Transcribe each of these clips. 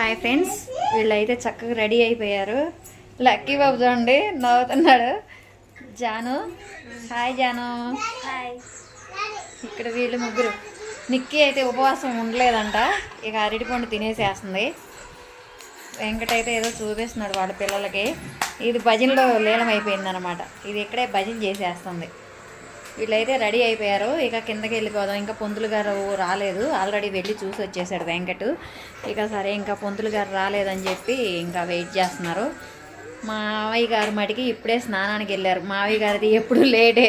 Hi friends వీళ్ళైతే చక్కగా ready అయిపోయారు. లక్కీ బాబు చూడండి నవ్వుతున్నాడు. జాను. హాయ్ జాను. హాయ్ ఇక్కడ వీళ్ళు ముగ్గురు. నిక్కీ అయితే ఉపవాసం ఉండలేదంట. ఇక అరటిపండు తినేసేస్తుంది. వెంకట అయితే ఏదో చూపిస్తున్నాడు వాళ్ళ పిల్లలకి. ఇది భజనలో లీలం అయిపోయిందనమాట ఇది ఇక్కడే భజన చేసేస్తుంది. వీళ్ళైతే రెడీ అయిపోయారు. ఇక కిందకి వెళ్ళిపోదాం. ఇంకా పొందులు గారు రాలేదు. ఆల్రెడీ వెళ్ళి చూసి వచ్చేసాడు వెంకట్. ఇక సరే ఇంకా పొందులు గారు రాలేదని చెప్పి ఇంకా వెయిట్ చేస్తున్నారు. మావయ్య గారు మటుకి ఇప్పుడే స్నానానికి వెళ్ళారు. మావయ్య గారిది ఎప్పుడు లేటే.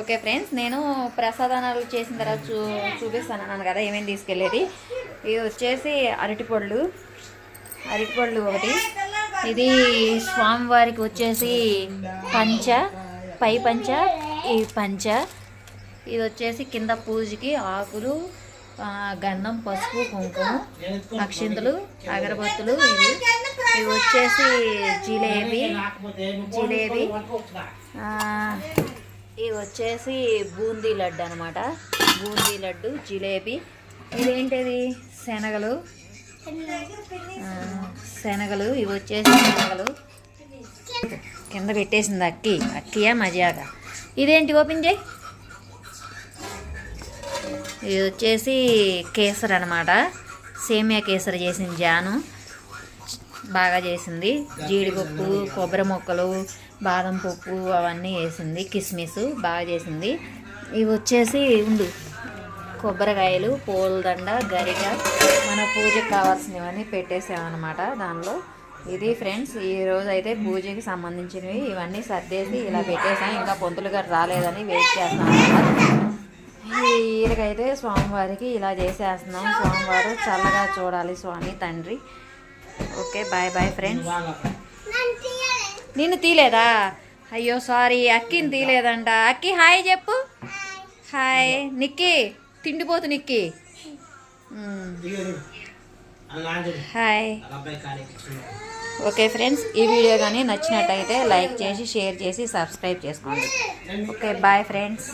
ఓకే ఫ్రెండ్స్ నేను ప్రసాదానాలు చేసిన తర్వాత చూ చూపిస్తాను అన్నాను కదా ఏమేమి తీసుకెళ్ళేది. ఇది వచ్చేసి అరటిపళ్ళు. అరటిపళ్ళు ఒకటి. ఇది స్వామివారికి వచ్చేసి పంచ పై పంచ ఈ పంచ ఇది వచ్చేసి కింద పూజకి ఆకులు గంధం పసుపు కుంకుమ అక్షింతలు అగరబత్తులు ఇవి. ఇవి వచ్చేసి జిలేబీ జిలేబీ. ఇవి వచ్చేసి బూందీ లడ్డు అనమాట బూందీ లడ్డు జిలేబీ. ఇదేంటిది? శనగలు. శనగలు. ఇవి వచ్చేసి శనగలు. కింద పెట్టేసింది అక్కి. అక్కియా మజాగా ఇదేంటి ఓపెన్ చేయి. ఇది వచ్చేసి కేసర్ అనమాట సేమియా కేసరి చేసింది జాను. బాగా చేసింది. జీడిపప్పు కొబ్బరి మొక్కలు బాదం పప్పు అవన్నీ వేసింది. కిస్మిస్ బాగా చేసింది. ఇవి వచ్చేసి ఉండు. కొబ్బరికాయలు పూలదండ గరిక మన పూజకు కావాల్సినవన్నీ పెట్టేసామన్నమాట దానిలో. ఇది ఫ్రెండ్స్ ఈ రోజు అయితే పూజకి సంబంధించినవి. ఇవన్నీ సర్దేసి ఇలా పెట్టేసాం. ఇంకా పొంతులు గారు రాలేదని వెయిట్ చేస్తాం ఈయనకైతే స్వామివారికి ఇలా చేసేస్తున్నాం. స్వామివారు చల్లగా చూడాలి స్వామి తండ్రి. ఓకే బాయ్ బాయ్ ఫ్రెండ్స్ నిన్ను తీలేదా? అయ్యో సారీ అక్కిని తీలేదంట. అక్కి హాయ్ చెప్పు. హాయ్ నిక్కి తిండిపోతు నిక్కి. హాయ్ ఓకే ఫ్రెండ్స్ ఈ వీడియో కానీ నచ్చినట్టయితే లైక్ చేసి షేర్ చేసి సబ్స్క్రైబ్ చేసుకోండి. Okay bye friends